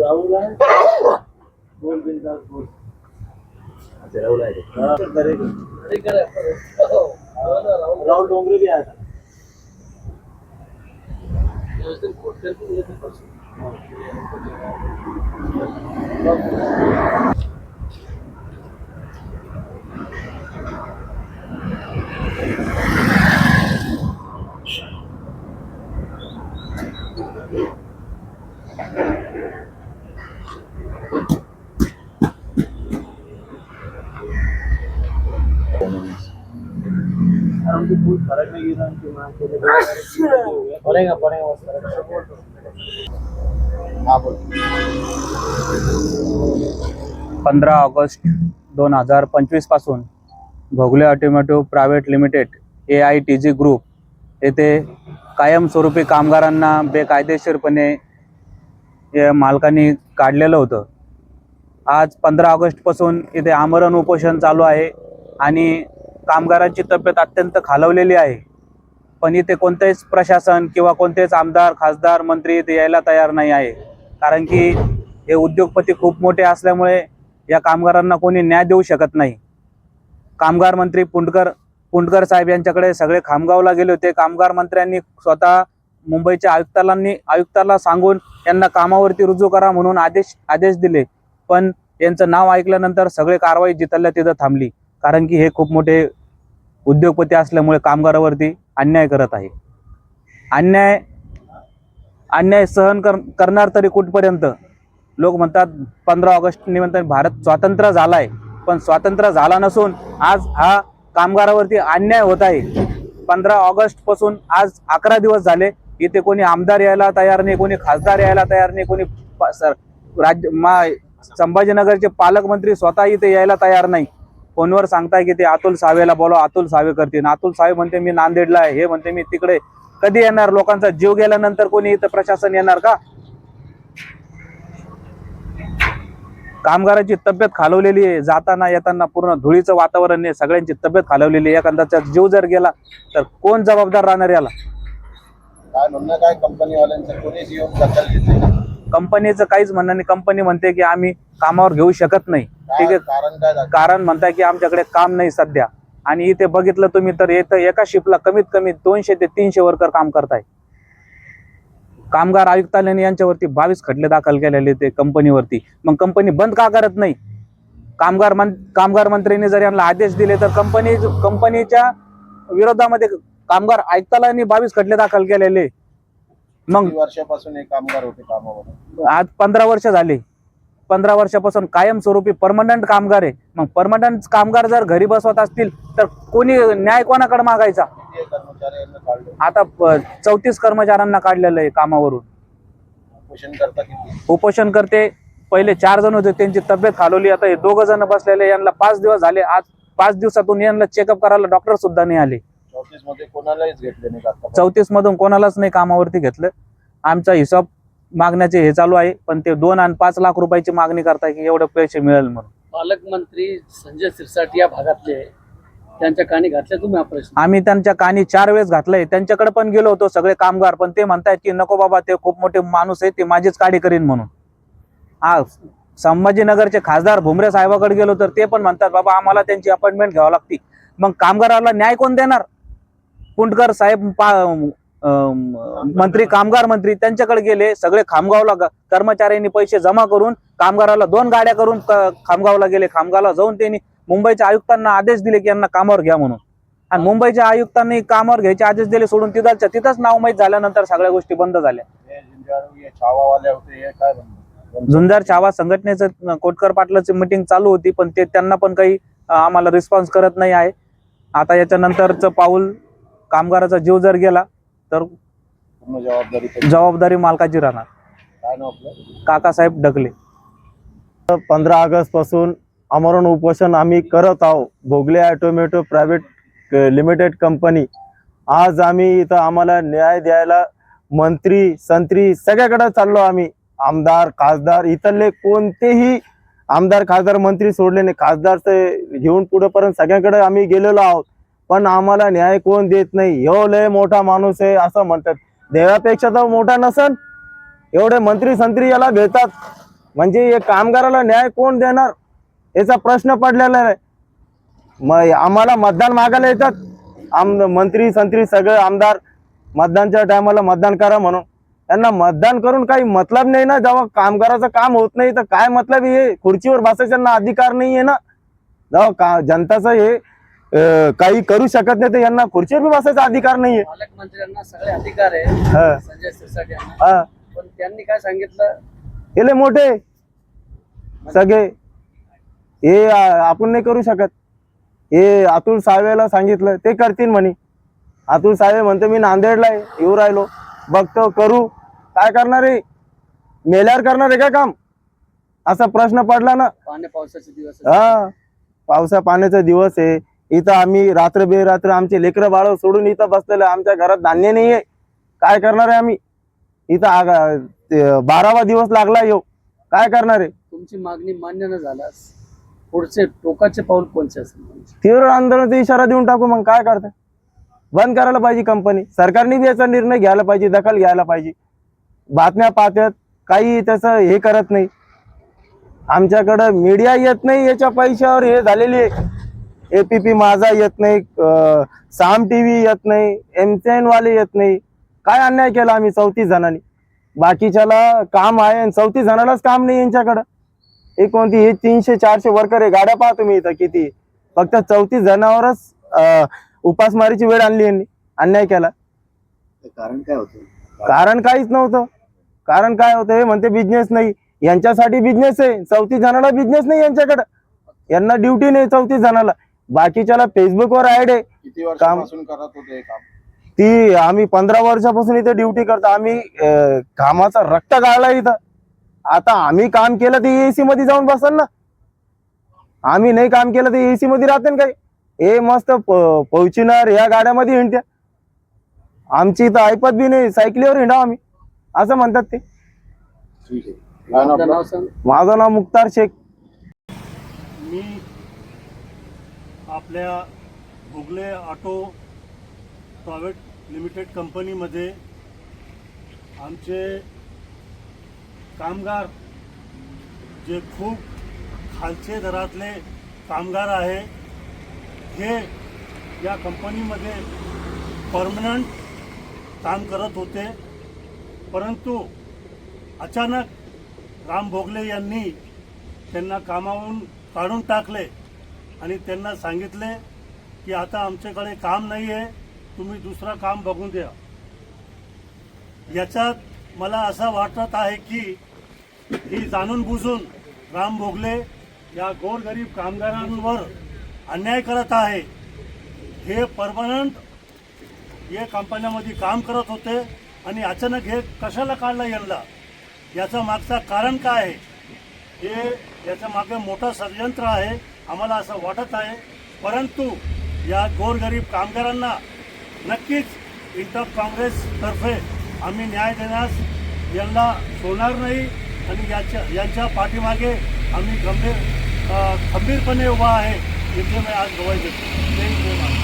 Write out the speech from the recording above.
राहुल आहे? बोल बिंदास बोल. राहुल डोंगरे भी आया था हमको पड़ेगा पड़ेगा पंधरा ऑगस्ट दोन हज़ार पंचवीस पासून Bhogale automotive private limited A I T G group येथे कायमस्वरूपी कामगारांना बेकायदेशीरपणे या मालकांनी काढलेलं होतं. आज पंधरा ऑगस्टपासून इथे आमरण उपोषण चालू आहे आणि कामगारांची तब्येत अत्यंत खालवलेली आहे. पण इथे कोणतेच प्रशासन किंवा कोणतेच आमदार खासदार मंत्री इथे यायला तयार नाही आहे. कारण की हे उद्योगपती खूप मोठे असल्यामुळे या कामगारांना कोणी न्याय देऊ शकत नाही. कामगार मंत्री पुंडकर पुंडकर साहेब यांच्याकडे सगळे खामगावला गेले होते. कामगार मंत्र्यांनी स्वतः मुंबईच्या आयुक्तालांनी आयुक्ताला सांगून यांना कामावरती रुजू करा म्हणून आदेश आदेश दिले. पण यांचं नाव ऐकल्यानंतर सगळे कारवाई जिथल्या तिथं थांबली. कारण की हे खूप मोठे उद्योगपती असल्यामुळे कामगारावरती अन्याय करत आहे. अन्याय अन्याय सहन कर करणार तरी कुठपर्यंत? लोक म्हणतात पंधरा ऑगस्ट निमित्त भारत स्वातंत्र्य आहे पण स्वातंत्र्य झाला नसून आज हा कामगारावरती अन्याय होत आहे. पंधरा ऑगस्टपासून आज अकरा दिवस झाले. इथे कोणी आमदार यायला तयार नाही कोणी खासदार यायला तयार नाही कोणी प- सर राज्य मा संभाजीनगरचे पालकमंत्री स्वतः इथे यायला तयार नाही. फोनवर सांगताय की ते अतुल सावेला बोला अतुल सावे करतील. अतुल सावे म्हणते मी नांदेडला आहे. हे म्हणते मी तिकडे कधी येणार? लोकांचा जीव गेल्यानंतर कोणी इथं प्रशासन येणार का? कामगारांची तब्येत खालवलेली आहे. जाताना येताना पूर्ण धुळीचं वातावरण आहे. सगळ्यांची तब्येत खालवलेली आहे. एखाद्याचा जीव जर गेला तर कोण जबाबदार राहणार याला? काय म्हणणं काय कंपनीवाल्यांचं? कोणीच येऊन दखल घेतली नाही. कंपनीचं काहीच म्हणणं नाही. कंपनी म्हणते की आम्ही कामावर घेऊ शकत नाही. ठीक आहे? कारण काय दाखवलं? कारण म्हणताय की आमच्याकडे काम नाही सध्या. आणि इथे बघितलं तुम्ही तर येतं एका शिपला कमीत कमी दोनशे ते तीनशे वर्कर काम करताय. कामगार आयुक्तालयाने यांच्यावरती बावीस खटले दाखल केलेले ते कंपनीवरती. मग कंपनी बंद का करत नाही? कामगार मन कामगार मंत्र्यांनी जर यांना आदेश दिले तर कंपनी कंपनीच्या विरोधामध्ये कामगार आयुक्तालयाने बावीस खटले दाखल केलेले. मग वर्षापासून हे कामगार होते कामावर? आज पंधरा वर्ष झाली. पंधरा वर्षापासून कायमस्वरूपी परमनंट कामगार आहे. मग परमनंट कामगार जर घरी बसवत असतील तर कोणी न्याय कोणाकडे मागायचा? आता चौतीस कर्मचाऱ्यांना काढलेलं आहे कामावरून. उपोषण करता पहिले चार जण होते त्यांची तब्येत खालवली आता हे दोघ जण बसलेले यांना पाच दिवस झाले. आज पाच दिवसातून यांना चेकअप करायला डॉक्टर सुद्धा नाही आले. चौतीसमध्ये कोणालाच घेतले नाही चौतीस मधून कोणालाच नाही कामावरती घेतलं. आमचा हिसाब मागण्याचे हे चालू आहे पण ते दोन आणि पाच लाख रुपयाची मागणी करताय की एवढे पैसे मिळेल म्हणून. पालकमंत्री संजय सिरसाट या भागातले. त्यांच्या कानी घातल्या तुम्ही हा प्रश्न? आम्ही त्यांच्या कानी चार वेळेस घातलंय. त्यांच्याकडे पण गेलो होतो सगळे कामगार पण ते म्हणतायत की नको बाबा ते खूप मोठे माणूस आहे ते माझीच काढी करीन म्हणून. हा संभाजीनगरचे खासदार भुमरे साहेबाकडे गेलो तर ते पण म्हणतात बाबा आम्हाला त्यांची अपॉइंटमेंट घ्यावी लागती. मग कामगाराला न्याय कोण देणार? पुंडकर साहेब पा- मंत्री कामगार मंत्री त्यांच्याकडे गेले सगळे खामगावला कर्मचाऱ्यांनी पैसे जमा करून कामगाराला दोन गाड्या करून खामगावला गेले. खामगावला जाऊन त्यांनी मुंबईच्या आयुक्तांना आदेश दिले की यांना कामावर घ्या म्हणून. आणि मुंबईच्या आयुक्तांनी कामावर घ्यायचे आदेश दिले सोडून तिथलच्या तिथंच नाव माहीत झाल्यानंतर सगळ्या गोष्टी बंद झाल्या. झुंजार छावा संघटनेचं कोटकर पाटलाची मिटिंग चालू होती पण ते त्यांना पण काही आम्हाला रिस्पॉन्स करत नाही आहे. आता याच्यानंतरचं पाऊल कामगाराचा जीव जर गेला तर पूर्ण जबाबदारी त्यांची. जबाबदारी मालकाची राहणार. काय नाव आपलं? काकासाहेब ढकले. पंधरा ऑगस्टपासून आमरण उपोषण आम्ही करत आहोत. Bhogale automotive private limited company. आज आम्ही इथं आम्हाला न्याय द्यायला मंत्री संत्री सगळ्याकडे चाललो आम्ही. आमदार खासदार इथले कोणतेही आमदार खासदार मंत्री सोडले नाही. खासदार ते घेऊन पुढेपर्यंत सगळ्याकडे आम्ही गेलेलो आहोत. पण आम्हाला न्याय कोण देत नाही? ह्यो लय मोठा माणूस आहे असं म्हणतात. देवापेक्षा तर मोठा नसन. एवढे मंत्री संत्री याला भेटतात. म्हणजे हे कामगाराला न्याय कोण देणार? याचा प्रश्न पडलेला आहे. मग आम्हाला मतदान मागायला येतात. आम मंत्री संत्री सगळे आमदार मतदानच्या टायमाला मतदान करा म्हणून. त्यांना मतदान करून काही मतलब नाही ना? जेव्हा कामगाराचं काम होत नाही तर काय मतलब हे? खुर्चीवर बसायच्यांना अधिकार नाही आहे ना? जेव्हा का जनताचं हे काही करू शकत नाही तर यांना खुर्चीवर बी बसायचा अधिकार नाहीये. पालकमंत्र्यांना सगळे अधिकार आहे हा, संजय सिरसाट यांना. हा. पण त्यांनी काय सांगितलं? मोठे. सगळे. हे आपण नाही करू शकत. हे अतुल सावेला सांगितलं ते करतील म्हणे. अतुल सावे म्हणतो मी नांदेडला आहे येऊ राहिलो. बघतो करू. काय करणार आहे मेल्यावर करणार आहे का काम? असा प्रश्न पडला ना. पाण्या पावसाचे दिवस. हा. पावसा पाण्याचा दिवस आहे. इथं आम्ही रात्र बेरात्र आमचे लेकरं बाळ सोडून इथं बसलेलं आहे. आमच्या घरात धान्य नाही आहे काय करणार आहे आम्ही? इथं आगा- बारावा दिवस लागला येऊ काय करणार आहे? तुमची मागणी मान्य न झाल्यास पुढचे टोकाचे पाऊल कोणते असेल? तीव्र आंदोलनाचा इशारा देऊन टाकू मग काय करते? बंद करायला पाहिजे कंपनी सरकारने बी याचा निर्णय घ्यायला पाहिजे दखल घ्यायला पाहिजे. बातम्या पाहतात काही त्याचं हे करत नाही. आमच्याकडं मीडिया येत नाही याच्या पैशावर हे झालेली एपीपी माझा येत नाही साम टीव्ही येत नाही एमसीएन वाले येत नाही. काय अन्याय केला आम्ही चौतीस जणांनी? बाकीच्याला काम आहे आणि चौतीस जणांनाच काम नाही यांच्याकडं. हे कोणती हे तीनशे चारशे वर्कर आहे. गाड्या पाहा तुम्ही इथं किती. फक्त चौतीस जणांवरच उपासमारीची वेळ आणली यांनी. अन्याय केला. कारण काय होतं? कारण काहीच नव्हतं. कारण काय होतं हे म्हणते बिझनेस नाही. यांच्यासाठी बिझनेस आहे. चौतीस जणांना बिझनेस नाही यांच्याकडं. यांना ड्युटी नाही चौतीस जणांना. बाकीच्याला फेसबुकवर ऍड आहे. किती वर्षापासून करत होते हे काम? ती आम्ही पंधरा वर्षापासून इथे ड्युटी करतो. आम्ही अं, घामाचा रक्त गाळला इथं. आता आम्ही काम केलं ते एसी मध्ये जाऊन बसल ना. आम्ही नाही काम केलं तर एसी मध्ये राहते ना काही. हे मस्त प- पहुचिनार या गाड्यामध्ये हिंडत्या. आमची इथं ऐपत बी नाही सायकलीवर हिंडा आम्ही. असं म्हणतात ते. ठीक आहे. काय नाव आपलं? आपलं? नाव सांग. माझं नाव मुक्तार शेख. मी आपल्या भोगले ऑटो प्रायव्हेट लिमिटेड कंपनीमध्ये आमचे कामगार जे खूप खालचे दरातले कामगार आहे हे या कंपनीमध्ये परमनंट काम करत होते. परंतु अचानक राम भोगले यांनी त्यांना कामावरून काढून टाकले. आणि त्यांना सांगितले की आता आमच्याकडे काम नाही आहे तुम्ही दुसरं काम बघून द्या. याच्यात मला असं वाटत आहे की ही जाणून बुजून राम भोगले या गोरगरीब कामगारांवर अन्याय करत आहे. हे परमनंट या कंपन्यामध्ये काम करत होते आणि अचानक हे कशाला काढलं यांना? याचं मागचं कारण काय आहे? हे याच्या मागे मोठं षडयंत्र आहे. आम्हाला असं वाटत आहे. परंतु या गोरगरीब कामगारांना नक्कीच इंटर काँग्रेसतर्फे आम्ही न्याय देण्यास यांना सोडणार नाही आणि याच्या यांच्या पाठीमागे आम्ही गंभीर खंबीरपणे उभा आहे. इथे मी आज गवाही देतो.